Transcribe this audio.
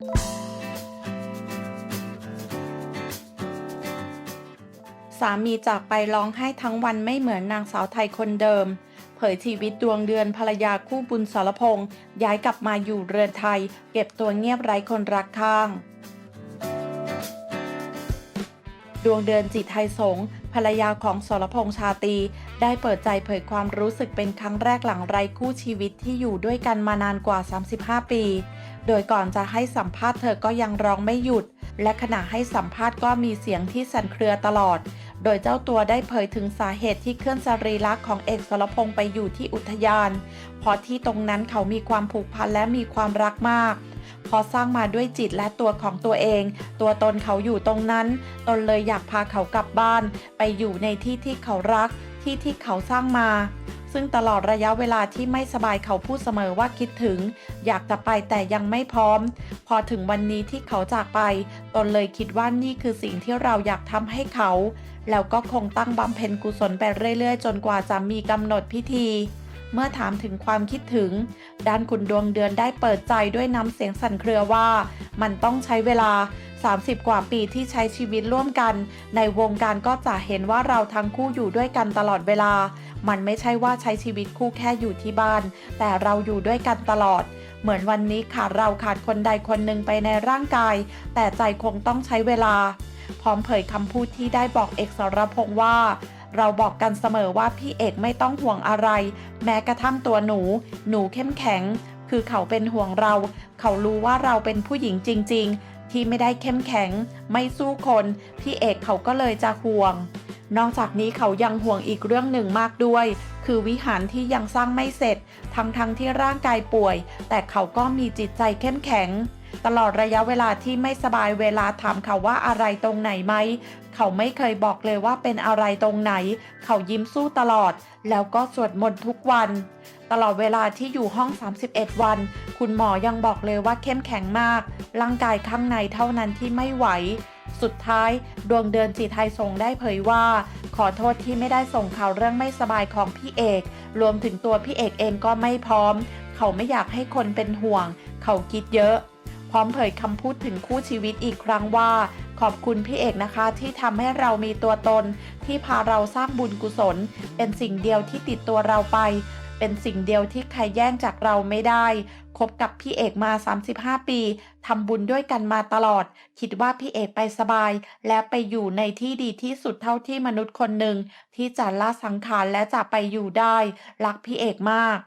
สามีจากไปร้องไห้ทั้งวันไม่เหมือนนางสาวไทยคนเดิม เผยชีวิตดวงเดือนภรรยาคู่บุญสรพงษ์ย้ายกลับมาอยู่เรือนไทย เก็บตัวเงียบไร้คนรักข้าง ดวงเดือนจิตไทยสงภรรยาของสรพงษ์ชาตี ได้เปิดใจเผยความรู้สึกเป็นครั้งแรกหลังไร้คู่ชีวิตที่อยู่ด้วยกันมานานกว่า 35 ปี โดยก่อนจะให้สัมภาษณ์เธอก็ยังร้องไม่หยุด และขณะให้สัมภาษณ์ก็มีเสียงที่สั่นเครือตลอด โดยเจ้าตัวได้เผยถึงสาเหตุที่เคลื่อนสรีระของเอกสรพงษ์ไปอยู่ที่อุทยาน เพราะที่ตรงนั้นเขามีความผูกพันและมีความรักมาก พอสร้างมาด้วยจิตและตัวของตัวเอง ตัวตนเขาอยู่ตรงนั้น ตนเลยอยากพาเขากลับบ้าน ไปอยู่ในที่ที่เขารัก ที่ที่เขาสร้างมา ซึ่งตลอดระยะเวลาที่ไม่สบายเขาพูดเสมอว่าคิดถึง อยากจะไปแต่ยังไม่พร้อม พอถึงวันนี้ที่เขาจากไป ตนเลยคิดว่านี่คือสิ่งที่เราอยากทำให้เขา แล้วก็คงตั้งบำเพ็ญกุศลไปเรื่อยๆ จนกว่าจะมีกำหนดพิธี เมื่อถามถึงความคิดถึง ด้านคุณดวงเดือนได้เปิดใจด้วยน้ำเสียงสั่นเครือว่า มันต้องใช้เวลา 30 กว่าปีที่ใช้ชีวิตร่วมกัน ในวงการก็จะเห็นว่าเราทั้งคู่อยู่ด้วยกันตลอดเวลา มันไม่ใช่ว่าใช้ชีวิตคู่แค่อยู่ที่บ้าน แต่เราอยู่ด้วยกันตลอดเหมือนวันนี้ขาดเราขาดคนใดคนหนึ่งไปในร่างกาย แต่ใจคงต้องใช้เวลา พร้อมเผยคำพูดที่ได้บอกเอกสรพงษ์ว่า เราบอกกันเสมอว่าพี่เอกไม่ต้องห่วงอะไร แม้กระทั่งตัวหนู หนูเข้มแข็ง คือเขาเป็นห่วงเรา เขารู้ว่าเราเป็นผู้หญิงจริง ๆ ที่ไม่ได้เข้มแข็ง ไม่สู้คน พี่เอกเขาก็เลยจะห่วง นอกจากนี้เขายังห่วงอีกเรื่องหนึ่งมากด้วย คือวิหารที่ยังสร้างไม่เสร็จ ทั้งๆทที่ร่างกายป่วย แต่เขาก็มีจิตใจเข้มแข็ง ตลอดระยะเวลาที่ไม่สบายเวลาถามเขาว่าอะไรตรงไหนไหม เขาไม่เคยบอกเลยว่าเป็นอะไรตรงไหน เขายิ้มสู้ตลอด แล้วก็สวดมนต์ทุกวัน ตลอดเวลาที่อยู่ห้อง 31 วัน คุณหมอยังบอกเลยว่าเข้มแข็งมาก ร่างกายข้างในเท่านั้นที่ไม่ไหว สุดท้ายดวงเดือนจิตไทยทรงได้เผยว่า ขอโทษที่ไม่ได้ส่งข่าวเรื่องไม่สบายของพี่เอก รวมถึงตัวพี่เอกเองก็ไม่พร้อม เขาไม่อยากให้คนเป็นห่วง เขาคิดเยอะ พร้อมเผยคำพูดถึงคู่ชีวิตอีกครั้งว่า ขอบคุณพี่เอกนะคะที่ทำให้เรามีตัวตน ที่พาเราสร้างบุญกุศล เป็นสิ่งเดียวที่ติดตัวเราไป เป็นสิ่งเดียวที่ใครแย่งจากเราไม่ได้ คบกับพี่เอกมา 35 ปี ทำบุญด้วยกันมาตลอด คิดว่าพี่เอกไปสบาย และไปอยู่ในที่ดีที่สุดเท่าที่มนุษย์คนหนึ่งที่จะละสังขารและจะไปอยู่ได้ รักพี่เอกมาก